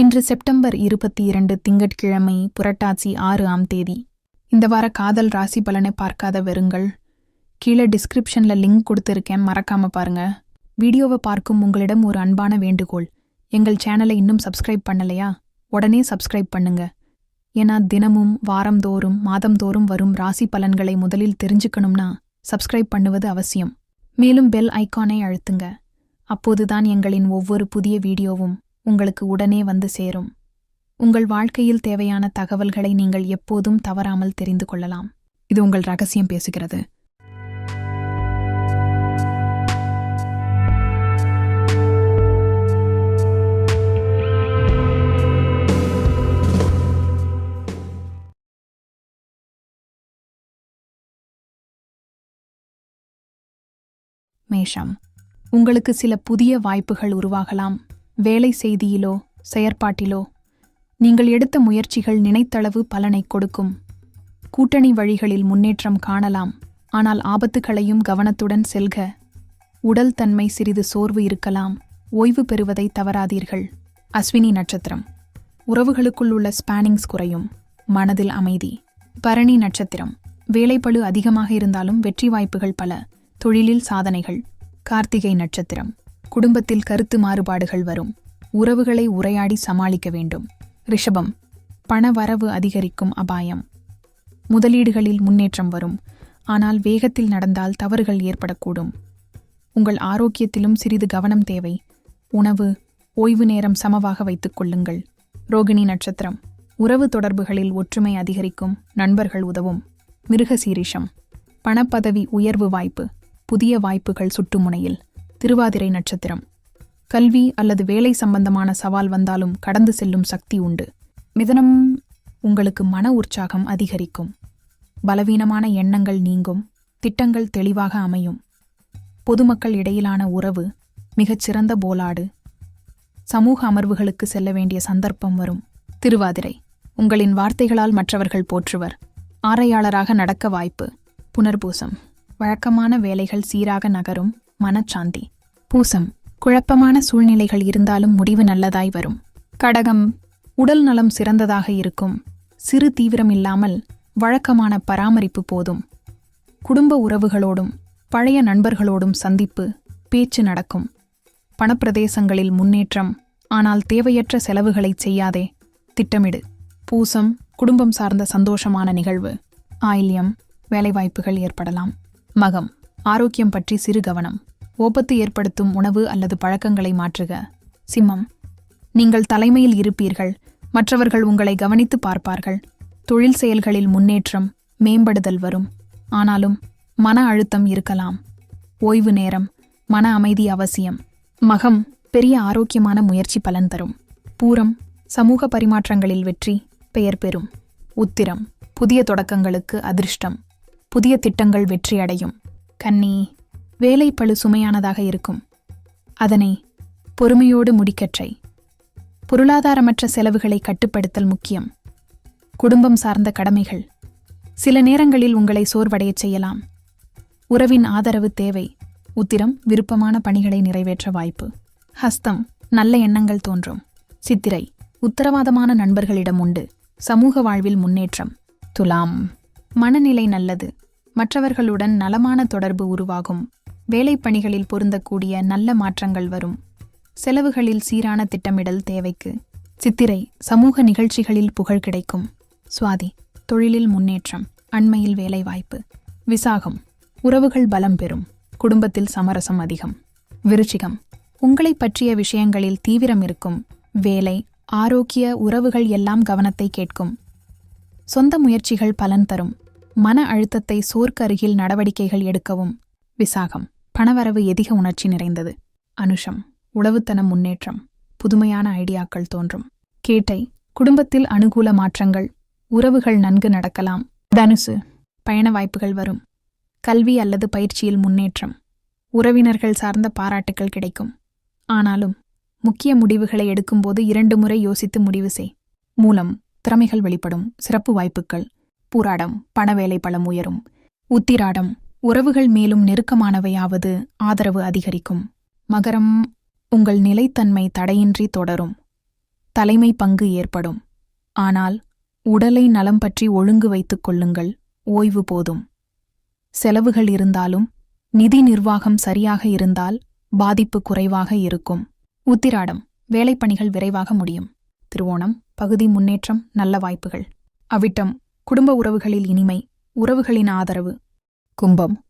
இன்று செப்டம்பர் இருபத்தி இரண்டு திங்கட்கிழமை புரட்டாசி ஆறு ஆம் தேதி. இந்த வார காதல் ராசி பலனை பார்க்காத வெறுங்கள். கீழே டிஸ்கிரிப்ஷன்ல லிங்க் கொடுத்துருக்கேன் மறக்காம பாருங்க. வீடியோவை பார்க்கும் உங்களிடம் ஒரு அன்பான வேண்டுகோள். எங்கள் சேனலை இன்னும் சப்ஸ்கிரைப் பண்ணலையா? உடனே சப்ஸ்கிரைப் பண்ணுங்க. ஏன்னா தினமும் வாரந்தோறும் மாதந்தோறும் வரும் ராசி பலன்களை முதலில் தெரிஞ்சுக்கணும்னா சப்ஸ்கிரைப் பண்ணுவது அவசியம். மேலும் பெல் ஐகானை அழுத்துங்க. அப்போதுதான் எங்களின் ஒவ்வொரு புதிய வீடியோவும் உங்களுக்கு உடனே வந்து சேரும். உங்கள் வாழ்க்கையில் தேவையான தகவல்களை நீங்கள் எப்போதும் தவறாமல் தெரிந்து கொள்ளலாம். இது உங்கள் ரகசியம் பேசுகிறது. மேஷம். உங்களுக்கு சில புதிய வாய்ப்புகள் உருவாகலாம். வேலை செய்தியிலோ செயற்பாட்டிலோ நீங்கள் எடுத்த முயற்சிகள் நினைத்தளவு பலனை கொடுக்கும். கூட்டணி வழிகளில் முன்னேற்றம் காணலாம் ஆனால் ஆபத்துகளையும் கவனத்துடன் செல்க. உடல் தன்மை சிறிது சோர்வு இருக்கலாம் ஓய்வு பெறுவதை தவறாதீர்கள். அஸ்வினி நட்சத்திரம். உறவுகளுக்குள் உள்ள ஸ்பானிங்ஸ் குறையும். மனதில் அமைதி. பரணி நட்சத்திரம். வேலைப்பழு அதிகமாக இருந்தாலும் வெற்றி வாய்ப்புகள் பல. தொழிலில் சாதனைகள். கார்த்திகை நட்சத்திரம். குடும்பத்தில் கருத்து மாறுபாடுகள் வரும். உறவுகளை உரையாடி சமாளிக்க வேண்டும். ரிஷபம் பண வரவு அதிகரிக்கும் அபாயம். முதலீடுகளில் முன்னேற்றம் வரும். ஆனால் வேகத்தில் நடந்தால் தவறுகள் ஏற்படக்கூடும். உங்கள் ஆரோக்கியத்திலும் சிறிது கவனம் தேவை. உணவு ஓய்வு நேரம் சமமாக வைத்துக் கொள்ளுங்கள். ரோகிணி நட்சத்திரம் உறவு தொடர்புகளில் ஒற்றுமை அதிகரிக்கும். நண்பர்கள் உதவும். மிருகசீரிஷம் பணப்பதவி உயர்வு வாய்ப்பு. புதிய வாய்ப்புகள் சுட்டுமுனையில் திருவாதிரை நட்சத்திரம். கல்வி அல்லது வேலை சம்பந்தமான சவால் வந்தாலும் கடந்து செல்லும் சக்தி உண்டு. மிதனம் உங்களுக்கு மன உற்சாகம் அதிகரிக்கும். பலவீனமான எண்ணங்கள் நீங்கும். திட்டங்கள் தெளிவாக அமையும். பொதுமக்கள் இடையிலான உறவு மிகச்சிறந்த போலாடு. சமூக அமர்வுகளுக்கு செல்ல வேண்டிய சந்தர்ப்பம் வரும். திருவாதிரை உங்களின் வார்த்தைகளால் மற்றவர்கள் போற்றுவர். ஆரையாளராக நடக்க வாய்ப்பு. புனர்பூசம் வழக்கமான வேலைகள் சீராக நகரும். மனச்சாந்தி. பூசம் குழப்பமான சூழ்நிலைகள் இருந்தாலும் முடிவு நல்லதாய் வரும். கடகம் உடல் நலம் சிறந்ததாக இருக்கும். சிறு தீவிரம் இல்லாமல் வழக்கமான பராமரிப்பு போதும். குடும்ப உறவுகளோடும் பழைய நண்பர்களோடும் சந்திப்பு பேச்சு நடக்கும். பணப்பிரதேசங்களில் முன்னேற்றம் ஆனால் தேவையற்ற செலவுகளை செய்யாதே. திட்டமிடு. பூசம் குடும்பம் சார்ந்த சந்தோஷமான நிகழ்வு. ஆயில்யம் வேலைவாய்ப்புகள் ஏற்படலாம். மகம். ஆரோக்கியம் பற்றி சிறு கவனம். ஓபத்து ஏற்படுத்தும் உணவு அல்லது பழக்கங்களை மாற்றுக. சிம்மம் நீங்கள் தலைமையில் இருப்பீர்கள். மற்றவர்கள் உங்களை கவனித்து பார்ப்பார்கள். தொழில் செயல்களில் முன்னேற்றம் மேம்படுதல் வரும். ஆனாலும் மன அழுத்தம் இருக்கலாம். ஓய்வு நேரம் மன அமைதி அவசியம். மகம் பெரிய ஆரோக்கியமான முயற்சி பலன் தரும். பூரம் சமூக பரிமாற்றங்களில் வெற்றி பெயர் பெறும். உத்திரம் புதிய தொடக்கங்களுக்கு அதிர்ஷ்டம். புதிய திட்டங்கள் வெற்றியடையும். கன்னி வேலை பழு சுமையானதாக இருக்கும். அதனை பொறுமையோடு முடிக்கற்றை. பொருளாதாரமற்ற செலவுகளை கட்டுப்படுத்தல் முக்கியம். குடும்பம் சார்ந்த கடமைகள். சில நேரங்களில் உங்களை சோர்வடையச் செய்யலாம். உறவின் ஆதரவு தேவை. உத்திரம் விருப்பமான பணிகளை நிறைவேற்ற வாய்ப்பு. ஹஸ்தம் நல்ல எண்ணங்கள் தோன்றும். சித்திரை உத்தரவாதமான நண்பர்களிடம் உண்டு. சமூக வாழ்வில் முன்னேற்றம். துலாம். மனநிலை நல்லது. மற்றவர்களுடன் நலமான தொடர்பு உருவாகும். வேலைப்பணிகளில் பொருந்தக்கூடிய நல்ல மாற்றங்கள் வரும். செலவுகளில் சீரான திட்டமிடல் தேவைக்கு. சித்திரை சமூக நிகழ்ச்சிகளில் புகழ் கிடைக்கும். சுவாதி தொழிலில் முன்னேற்றம் அண்மையில் வேலைவாய்ப்பு. விசாகம் உறவுகள் பலம் பெறும். குடும்பத்தில் சமரசம் அதிகம். விருச்சிகம் உங்களை பற்றிய விஷயங்களில் தீவிரம் இருக்கும். வேலை ஆரோக்கிய உறவுகள் எல்லாம் கவனத்தை கேட்கும். சொந்த முயற்சிகள் பலன் தரும். மன அழுத்தத்தை சோர்க்கு அருகில் நடவடிக்கைகள் எடுக்கவும். விசாகம். பணவரவு எதிக உணர்ச்சி நிறைந்தது. அனுஷம். உளவுத்தன முன்னேற்றம். புதுமையான ஐடியாக்கள் தோன்றும். கேட்டை. குடும்பத்தில் அனுகூல மாற்றங்கள். உறவுகள் நன்கு நடக்கலாம். தனுசு. பயண வாய்ப்புகள் வரும். கல்வி அல்லது பயிற்சியில் முன்னேற்றம். உறவினர்கள் சார்ந்த பாராட்டுகள் கிடைக்கும். ஆனாலும் முக்கிய முடிவுகளை எடுக்கும்போது இரண்டு முறை யோசித்து முடிவு செய். மூலம் திறமைகள் வெளிப்படும். சிறப்பு வாய்ப்புகள். உராடம் பணவேலை பலம் உயரும். உத்திராடம் உறவுகள் மேலும் நெருக்கமானவையாவது ஆதரவு அதிகரிக்கும். மகரம் உங்கள் நிலைத்தன்மை தடையின்றி தொடரும். தலைமை பங்கு ஏற்படும். ஆனால் உடலை நலம் பற்றி ஒழுங்கு வைத்துக் கொள்ளுங்கள் ஓய்வு போதும். செலவுகள் இருந்தாலும் நிதி நிர்வாகம் சரியாக இருந்தால் பாதிப்பு குறைவாக இருக்கும். உத்திராடம் வேலைப்பணிகள் விரைவாக முடியும். திருவோணம் பகுதி முன்னேற்றம் நல்ல வாய்ப்புகள். அவிட்டம் குடும்ப உறவுகளில் இனிமை உறவுகளின் ஆதரவு. கும்பம்.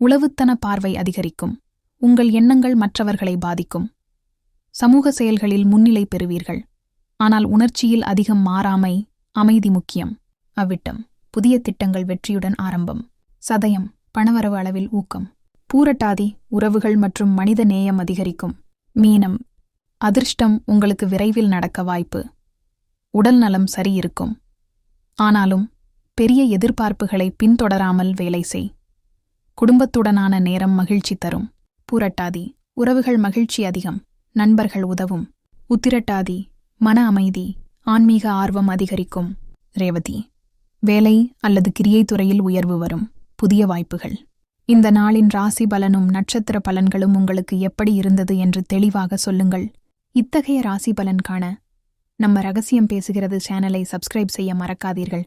உளவுத்தன பார்வை அதிகரிக்கும். உங்கள் எண்ணங்கள் மற்றவர்களை பாதிக்கும். சமூக செயல்களில் முன்னிலை பெறுவீர்கள். ஆனால் உணர்ச்சியில் அதிகம் மாறாமை அமைதி முக்கியம். அவ்விட்டம். புதிய திட்டங்கள் வெற்றியுடன் ஆரம்பம். சதயம். பணவரவு அளவில் ஊக்கம். பூரட்டாதி. உறவுகள் மற்றும் மனித நேயம் அதிகரிக்கும். மீனம். அதிர்ஷ்டம் உங்களுக்கு விரைவில் நடக்க வாய்ப்பு. உடல் நலம் சரியிருக்கும். ஆனாலும் பெரிய எதிர்பார்ப்புகளை பின்தொடராமல் வேலை செய். குடும்பத்துடனான நேரம் மகிழ்ச்சி தரும். பூரட்டாதி உறவுகள் மகிழ்ச்சி அதிகம். நண்பர்கள் உதவும். உத்திரட்டாதி மன அமைதி ஆன்மீக ஆர்வம் அதிகரிக்கும். ரேவதி வேலை அல்லது கிரியை துறையில் உயர்வு வரும். புதிய வாய்ப்புகள். இந்த நாளின் ராசி பலனும் நட்சத்திர பலன்களும் உங்களுக்கு எப்படி இருந்தது என்று தெளிவாக சொல்லுங்கள். இத்தகைய ராசி பலன் காண நம்ம ரகசியம் பேசுகிறது சேனலை சப்ஸ்கிரைப் செய்ய மறக்காதீர்கள்.